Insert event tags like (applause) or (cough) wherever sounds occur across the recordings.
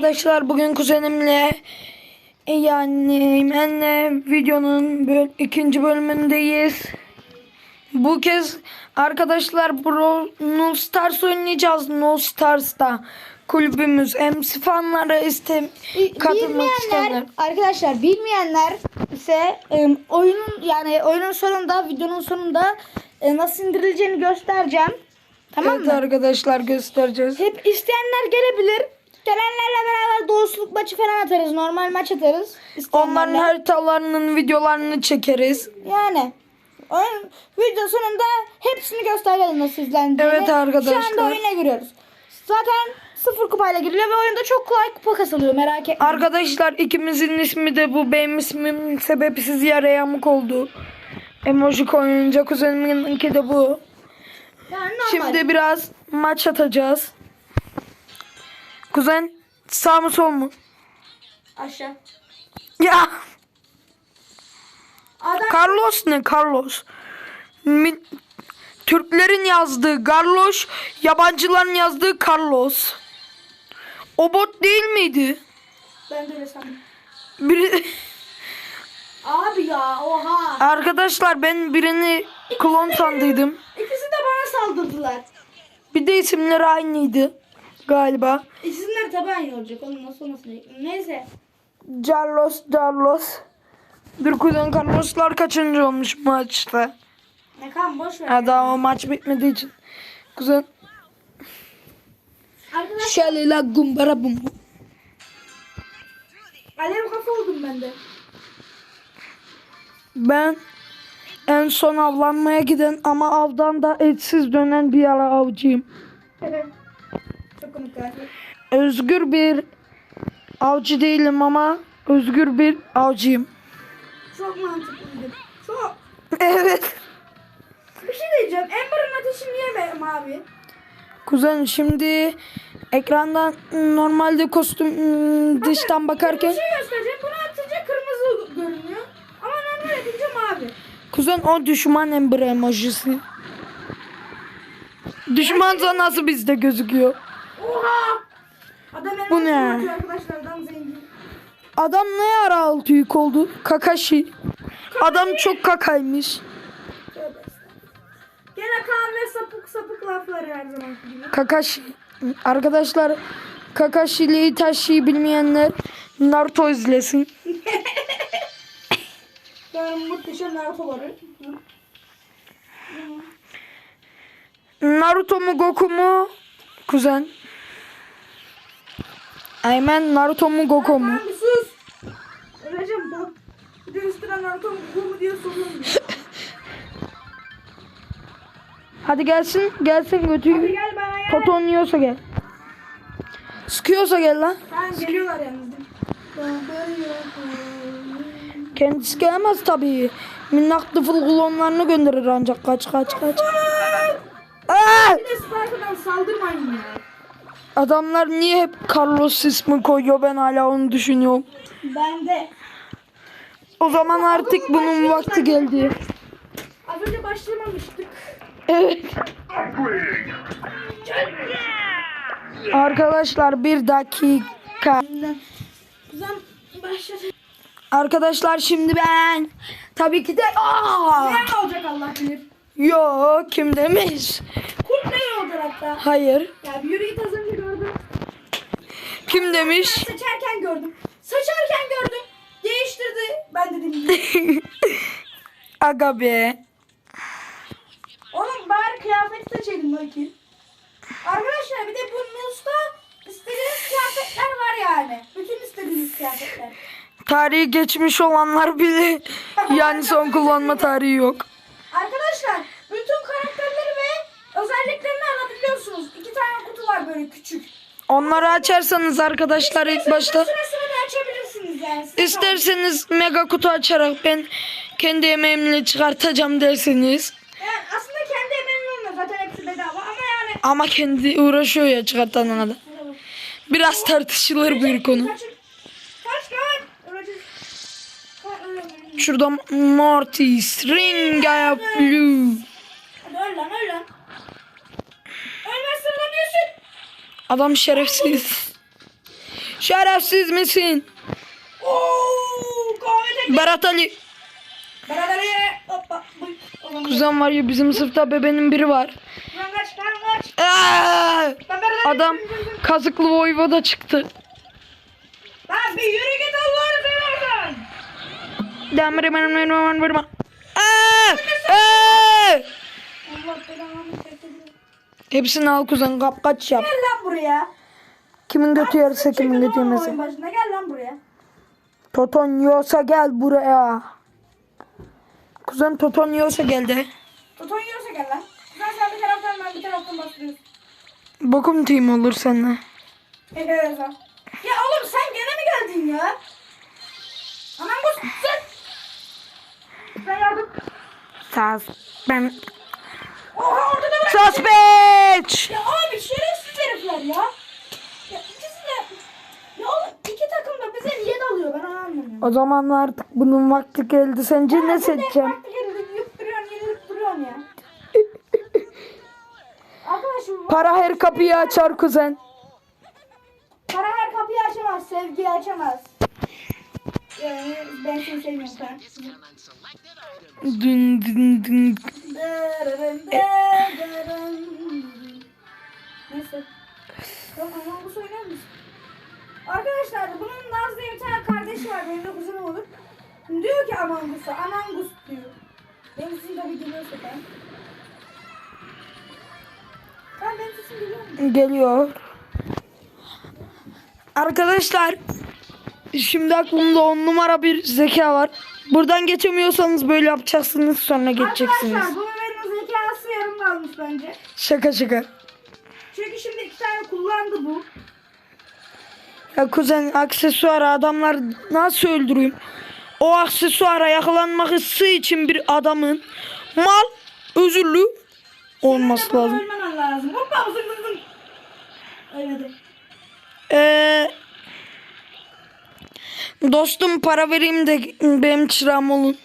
Arkadaşlar bugün kuzenimle e, yani benle videonun böl ikinci bölümündeyiz. Bu kez arkadaşlar Bro Null Stars oynayacağız. Null Stars'ta kulübümüz MC fanları iste katılmak isteyenler. Arkadaşlar bilmeyenler ise e, oyunun yani oyunun sonunda videonun sonunda e, nasıl indirileceğini göstereceğim. Tamam evet mı? arkadaşlar göstereceğiz. Hep isteyenler gelebilir. Gelenlerle beraber dostluk maçı falan atarız. Normal maç atarız. İsteyenlerle. Onların haritalarının videolarını çekeriz. Yani oyun video sonunda hepsini göstereceğiz nasıl izlendiğini. Evet arkadaşlar. Şu anda oyuna giriyoruz. Zaten sıfır kupayla giriliyor ve oyunda çok kolay kupa kasılıyor merak etmeyin. Arkadaşlar ikimizin ismi de bu. Benim ismim sebepsiz yere yamuk oldu. Emoji koyunca kuzeniminki de bu. yani normal. Şimdi biraz maç atacağız. Kuzen sağ mı sol mu? aşağı. Ya Adam Carlos ne Carlos? Mi- Türklerin yazdığı Carlos, yabancıların yazdığı Carlos. O bot değil miydi? ben de öyle sandım. Biri... Abi ya oha. Arkadaşlar ben birini klon sandıydım. İkisi de bana saldırdılar. Bir de isimleri aynıydı galiba. De tabi aynı olacak. Onun nasıl olmasın. Neyse. Carlos, Carlos. Bir kuzen Carlos'lar kaçıncı olmuş maçta? Ne kan boş ver. Ha, daha o maç bitmediği için. Kuzen Arkadaşlar Şalila gumbara bum. alev kafa oldum ben de. Ben en son avlanmaya giden ama avdan da etsiz dönen bir ara avcıyım. galiba. Özgür bir avcı değilim ama özgür bir avcıyım. Çok mantıklıydı. Çok. Evet. Bir şey diyeceğim. Ember'ın ateşini yemem abi. Kuzen şimdi ekrandan normalde kostüm ım, dıştan bakarken Bir şey göstereceğim. Bunu atınca kırmızı görünüyor. Ama normal yapınca mavi. kuzen o düşman ember emojisi. Düşmansa nasıl bizde gözüküyor? Oha! Adam Bu ne? arkadaşlar. Adam zengin. Adam ne ara altı yük oldu? Kakashi. Adam çok kakaymış. Gene Kaan ve sapık sapık lafları her zaman gibi. Kakashi. Arkadaşlar Kakashi ile Itachi'yi bilmeyenler Naruto izlesin. (laughs) Ben muhteşem Naruto'ları. Naruto mu Goku mu? Kuzen. Aynen Naruto mu Goku mu? Tamam sus. Öleceğim bak. Bir de üstüne Naruto mu bu mu diye soruyorum. (laughs) Hadi gelsin gelsin Hadi götü. gel bana gel. Toto oynuyorsa gel. Sıkıyorsa gel lan. Tamam geliyorlar yalnız. Kendisi gelemez tabii. Minnak tıfıl klonlarını gönderir ancak kaç kaç kaç. Aa! Bir de Spark'dan saldırmayın ya. Adamlar niye hep Carlos ismi koyuyor ben hala onu düşünüyorum. Ben de. O zaman artık bunun vakti geldi. Az önce başlamamıştık. Evet. Arkadaşlar bir dakika. Arkadaşlar şimdi ben tabii ki de aa Ne olacak Allah bilir. yo kim demiş? Kurt ne olacak hatta. Hayır. Ya bir yürü git. Kim demiş? Seçerken gördüm. Saçarken gördüm. Değiştirdi. Ben dedim. (laughs) Aga be. Oğlum bari kıyafet seçelim bakayım. Arkadaşlar bir de bu Nus'ta istediğiniz kıyafetler var yani. Bütün istediğiniz kıyafetler. Tarihi geçmiş olanlar bile (laughs) yani son kullanma tarihi yok. Arkadaşlar bütün karakterleri ve özelliklerini alabiliyorsunuz. İki tane kutu var böyle küçük. Onları açarsanız arkadaşlar ilk başta Sıra sıra da açabilirsiniz yani. Size isterseniz mega kutu açarak ben kendi emeğimle çıkartacağım. Yani aslında kendi emeğin olmuyor. Zaten hepsi bedava ama yani. ama kendi uğraşıyor ya çıkartana da. Biraz tartışılır bir konu. Kaç, kaç kaç. Şurada Mortis, Ring of Blue. Hadi öl lan öl lan. Adam şerefsiz. Şerefsiz misin? Kahvede. Berat Ali. Beraber hoppa. Bıy. Oğlum, Kuzen var ya bizim sınıfta bebenin biri var. Lan kaç lan kaç. Adam kazıklı voyvoda çıktı. Lan bir yürü git Allah'ını seversen. Demir benim benim vurma. Aa! Aa! Allah belanı. Hepsini al kuzen kap kaç yap. Gel lan buraya. Kimin götü yarısı kimin götü yemesi. başına gel lan buraya. Toton yiyorsa gel buraya. Kuzen Toton yiyorsa gel de. Toton yiyorsa gel lan. Sen sen bir taraftan ben bir taraftan bastırıyorsun. Bokum team olur seninle. Evet. Ya oğlum sen gene mi geldin ya? Aman bu sen. Sen yardım. Sas. Ben. Oha orada da bırak. Suspect. Ya abi şerefsiz herifler ya. Ya ikisi de. Ya oğlum iki takım da bize niye dalıyor ben onu anlamıyorum. O zaman artık bunun vakti geldi. Sence ne seçeceğim? Ya. (laughs) Arkadaşım Para her kapıyı açar kuzen. para her kapıyı açamaz, sevgiyi açamaz. Yani ben seni sevmiyorum sen. Dün dün dün. Dırırın. Neyse. Tamam ama bu oynar mısın? Arkadaşlar bunun Naz diye bir tane kardeşi var. Benim de kuzenim olur. Diyor ki Among Us'a. Among Us diyor. Benim sesim tabii geliyorsa ben. Ben benim sesim geliyor mu? Geliyor. Arkadaşlar şimdi aklımda on numara bir zeka var. Buradan geçemiyorsanız böyle yapacaksınız sonra geçeceksiniz. Arkadaşlar bu benim zekası yarım kalmış bence. Şaka şaka. Çünkü şimdi iki tane kullandı bu. Ya kuzen aksesuar adamlar nasıl öldüreyim? O aksesuara yakalanmak hissi için bir adamın mal özürlü olması de lazım. Lazım. Hoppa zıng zıng zıng. Ölmedi. Ee, dostum para vereyim de benim çırağım olun.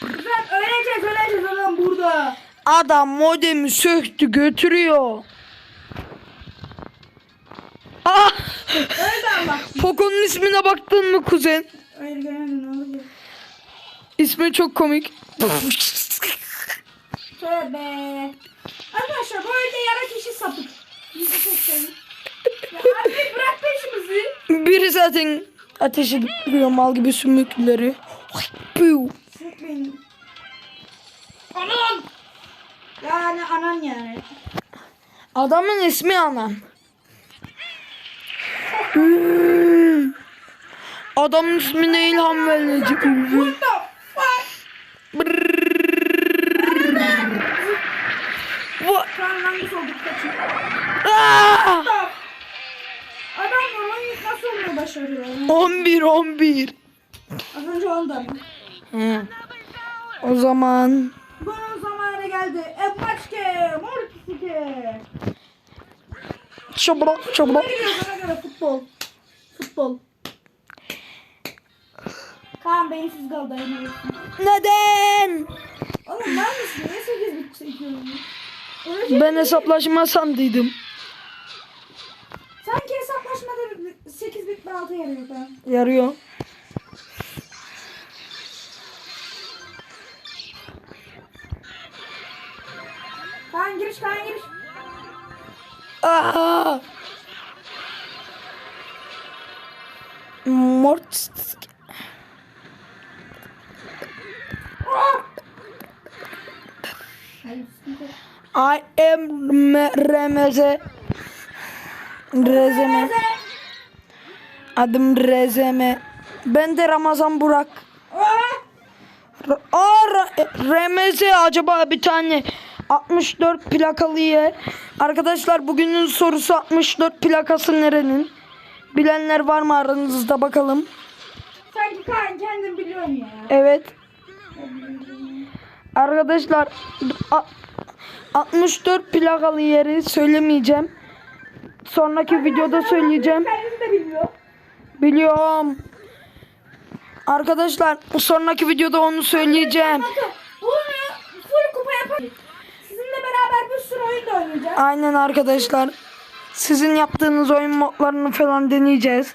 Güzel öleceğiz öleceğiz adam burada. Adam modemi söktü götürüyor. Ah! Öldü Allah. Poco'nun ismine baktın mı kuzen? Hayır ne. İsmi çok komik. Tövbe. Arkadaşlar bu oyunda yara kişi sapık. Yüzü seksenin. Ya abi bırak peşimizi. Biri zaten ateşe gidiyor mal gibi sümükleri. Anan. Yani anan yani. Adamın ismi anam. Hmm. Adamın ismi ne ilham verici. What Şu an hangisi olduk kaçıyor. Ah! Stop. Adam oyun nasıl olmayı başarıyor? 11 11. Az önce oldu ama. Hı. O zaman Bunun zamanı geldi. Epaçke, Mortisike. çabuk çabuk. Ne gidiyor bana göre futbol. Futbol. Kaan beyinsiz kaldı. Neden? Oğlum var mısın? Niye 8 bit çekiyorsun? Ölecek Ben hesaplaşma sandıydım. 8 bit mi 6 yarıyor Kaan. Yarıyor. Kaan giriş, Kaan giriş. Aa! Mort. I am me- Remeze. Rezeme. Adım Rezeme. Ben de Ramazan Burak. Aa! R- Aa, Ra- Remeze acaba bir tane 64 plakalı yer. Arkadaşlar bugünün sorusu 64 plakası nerenin? Bilenler var mı aranızda bakalım. Sanki Kaan kendin biliyorsun ya. Evet. Arkadaşlar a- 64 plakalı yeri söylemeyeceğim. Sonraki videoda söyleyeceğim. Kendisi de bilmiyor. Biliyorum. Arkadaşlar sonraki videoda onu söyleyeceğim. Bakın bunu full kupa yapalım. Sizinle beraber bir sürü oyun da oynayacağız. Aynen arkadaşlar. Sizin yaptığınız oyun modlarını falan deneyeceğiz.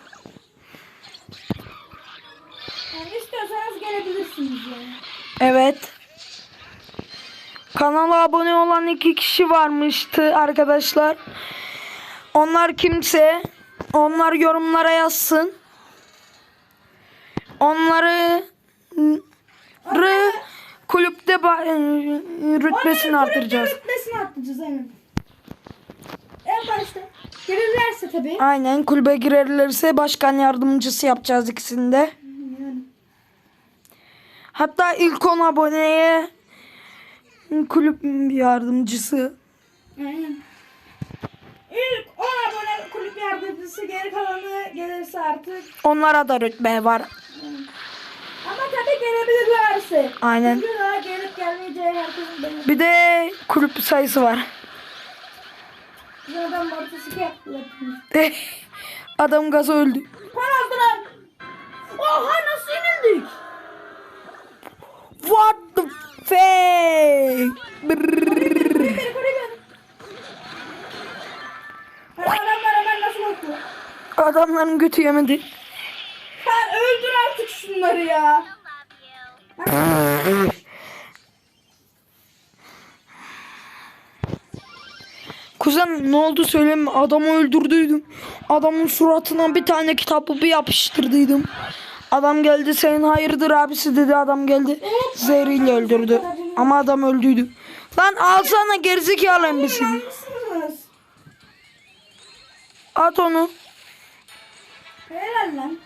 Yani istiyorsanız gelebilirsiniz yani. Evet. Kanala abone olan iki kişi varmıştı arkadaşlar. Onlar kimse onlar yorumlara yazsın. Onları rı kulüpte ba- rütbesini artıracağız. Rütbesini arttıracağız aynen. En başta. Gelirlerse tabii. Aynen kulübe girerlerse başkan yardımcısı yapacağız ikisini de. Yani. Hatta ilk 10 aboneye kulüp yardımcısı. Aynen. İlk 10 abone kulüp yardımcısı geri kalanı gelirse artık. Onlara da rütbe var. Ama tabii gelebilirlerse. Aynen. Çünkü daha gelip gelmeyeceği herkesin benim. Bir de kulüp sayısı var. (laughs) Adam mortisik yaptılar. Adam gaz öldü. Para aldılar. Adamların götü yemedi. Ha, öldür artık şunları ya. Kuzen ne oldu söyleyeyim mi? Adamı öldürdüydüm. Adamın suratına bir tane kitabı bir yapıştırdıydım. Adam geldi senin hayırdır abisi dedi adam geldi. Zehriyle öldürdü. Ama adam öldüydü. Lan alsana gerizekalı embesil. Mısınız? At onu. Helal lan.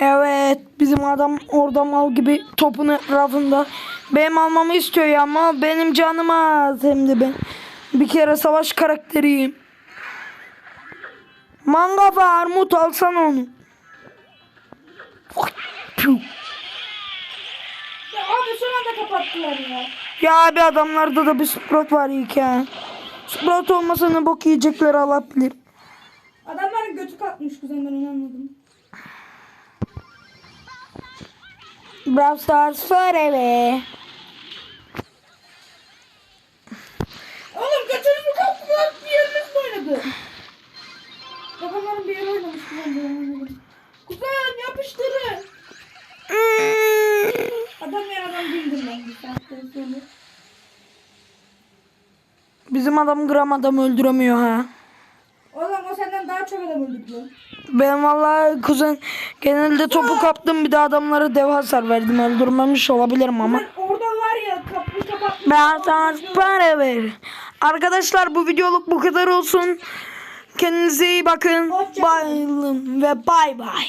Evet bizim adam orada mal gibi topun etrafında. Benim almamı istiyor ya ama benim canım az hem de ben. Bir kere savaş karakteriyim. Manga ve armut alsana onu. Ya abi son anda kapattılar ya. Ya abi adamlarda da bir Sprout var iyi ki ha. Sprout olmasa ne bok yiyecekler Allah bilir. Adamların götü kalkmış kuzen ben onu anladım. Brawl Stars forever. Oğlum götünüzü kalktılar bir yeriniz mi oynadı? Adamların bir yeri oynamış kuzen. Kuzen yapıştırın. Adam ya adam ben sonra. Bizim adam gram adam öldüremiyor ha. Senden daha çok adam öldürdü lan. Ben vallahi kuzen genelde topu kaptım bir de adamlara dev hasar verdim öldürmemiş olabilirim ama. Ben orada var ya kapıyı kapatmış. Ben sana para ver. Arkadaşlar bu videoluk bu kadar olsun. Kendinize iyi bakın. Bayılın ve bay bay.